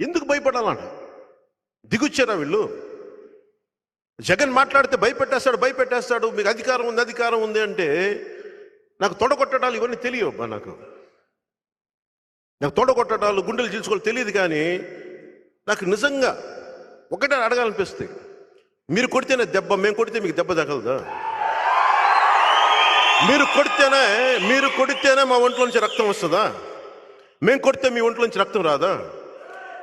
ఎందుకు భయపడాలంట? దిగుచ్చారా వీళ్ళు? జగన్ మాట్లాడితే భయపెట్టేస్తాడు భయపెట్టేస్తాడు మీకు అధికారం ఉంది అధికారం ఉంది అంటే నాకు తొడగొట్టడాలు ఇవన్నీ తెలియవు నాకు. నాకు తొడగొట్టడాలు గుండెలు చీల్చుకోవాలి తెలియదు కానీ నాకు నిజంగా ఒకటే అడగాలనిపిస్తుంది. మీరు కొడితేనే దెబ్బ మేము కొడితే మీకు దెబ్బ తగలదా? మీరు కొడితేనే మీరు కొడితేనే మా ఒంట్లోంచి రక్తం వస్తుందా? మేము కొడితే మీ ఒంట్లోంచి రక్తం రాదా?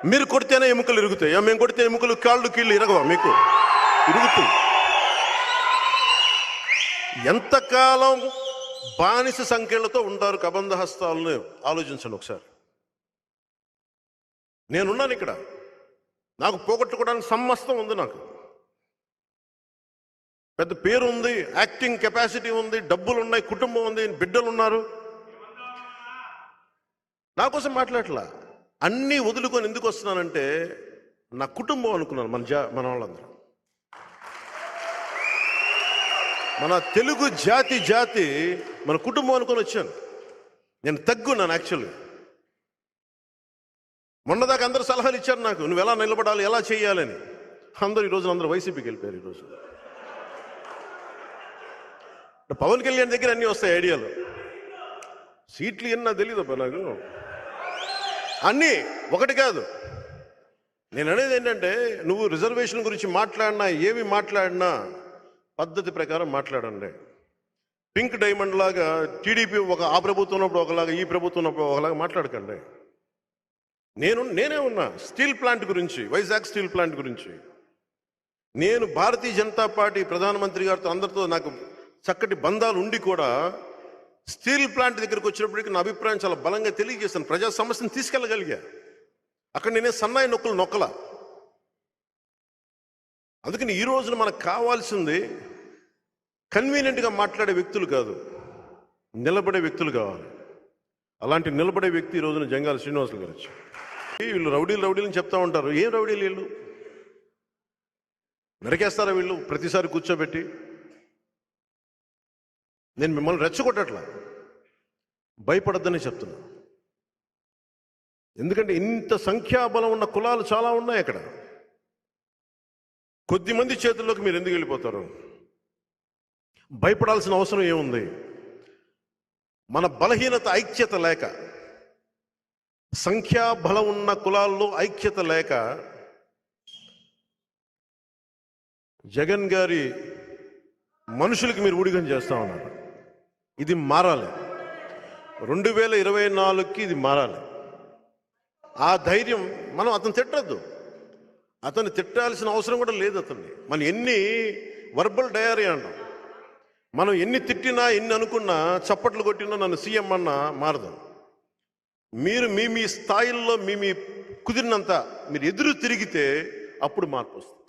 మీరు కొడితేనే ఎముకలు ఇరుగుతాయి. మేము కొడితే ఎముకలు కాళ్ళు కీళ్ళు ఇరగవా మీకు? ఇరుగుతాయి. ఎంతకాలం బానిస సంఖ్యలతో ఉంటారు కబంధ హస్తాలను ఆలోచించండి ఒకసారి. నేనున్నాను ఇక్కడ. నాకు పోగొట్టుకోవడానికి సమస్తం ఉంది నాకు. పెద్ద పేరు ఉంది యాక్టింగ్ కెపాసిటీ ఉంది డబ్బులు ఉన్నాయి కుటుంబం ఉంది బిడ్డలు ఉన్నారు. నా కోసం మాట్లాడట్లా? అన్నీ వదులుకొని ఎందుకు వస్తున్నానంటే నా కుటుంబం అనుకున్నాను మన జా మన వాళ్ళందరూ. మన తెలుగు జాతి జాతి మన కుటుంబం అనుకొని వచ్చాను. నేను తగ్గున్నాను యాక్చువల్గా మొన్నదాకా అందరూ సలహాలు ఇచ్చారు నాకు నువ్వు ఎలా నిలబడాలి ఎలా చేయాలని? అందరూ ఈరోజు అందరూ వైసీపీకి వెళ్ళిపోయారు ఈరోజు పవన్ కళ్యాణ్ దగ్గర అన్నీ వస్తాయి ఐడియాలు. సీట్లు ఎన్నా తెలియదబ్బా నాకు. అన్నీ ఒకటి కాదు. నేను అనేది ఏంటంటే నువ్వు రిజర్వేషన్ గురించి మాట్లాడినా ఏవి మాట్లాడినా పద్ధతి ప్రకారం మాట్లాడండి. పింక్ డైమండ్ లాగా టీడీపీ ఒక ఆ ప్రభుత్వం ఉన్నప్పుడు ఒకలాగా ఈ ప్రభుత్వం ఉన్నప్పుడు ఒకలాగా మాట్లాడకండి. నేను నేనే ఉన్నా స్టీల్ ప్లాంట్ గురించి వైజాగ్ స్టీల్ ప్లాంట్ గురించి. నేను భారతీయ జనతా పార్టీ ప్రధానమంత్రి గారితో అందరితో నాకు చక్కటి బంధాలు ఉండి కూడా స్టీల్ ప్లాంట్ దగ్గరికి వచ్చినప్పటికీ నా అభిప్రాయం చాలా బలంగా తెలియజేశాను. ప్రజా సమస్యను తీసుకెళ్ళగలిగా. అక్కడ నేనే సన్నాయి నొక్కలు నొక్కల. అందుకని ఈ రోజున మనకు కావాల్సింది కన్వీనియంట్గా మాట్లాడే వ్యక్తులు కాదు నిలబడే వ్యక్తులు కావాలి. అలాంటి నిలబడే వ్యక్తి ఈ రోజున జంగాల శ్రీనివాసులు గారు వచ్చి వీళ్ళు రౌడీలు రౌడీలు అని చెప్తా ఉంటారు. ఏం రౌడీలు వీళ్ళు? నరికేస్తారా వీళ్ళు? ప్రతిసారి కూర్చోబెట్టి నేను మిమ్మల్ని రెచ్చగొట్టట్లా. భయపడద్దని చెప్తున్నా. ఎందుకంటే ఇంత సంఖ్యాబలం ఉన్న కులాలు చాలా ఉన్నాయి అక్కడ. కొద్దిమంది చేతుల్లోకి మీరు ఎందుకు వెళ్ళిపోతారు? భయపడాల్సిన అవసరం ఏముంది? మన బలహీనత ఐక్యత లేక సంఖ్యాబలం ఉన్న కులాల్లో ఐక్యత లేక జగన్ గారి మనుషులకి మీరు ఊడిగం చేస్తా ఉన్నారు. ఇది మారాలి. రెండు వేల ఇరవై నాలుగుకి ఇది మారాలి. ఆ ధైర్యం మనం అతను తిట్టద్దు. అతన్ని తిట్టాల్సిన అవసరం కూడా లేదు అతన్ని. మనం ఎన్ని వర్బల్ డయారీ అన్నాం మనం ఎన్ని తిట్టినా ఎన్ని అనుకున్నా చప్పట్లు కొట్టినా నన్ను సీఎం అన్నా మారదు. మీరు మీ మీ స్థాయిల్లో మీ మీ కుదిరినంత మీరు ఎదురు తిరిగితే అప్పుడు మార్పు వస్తుంది.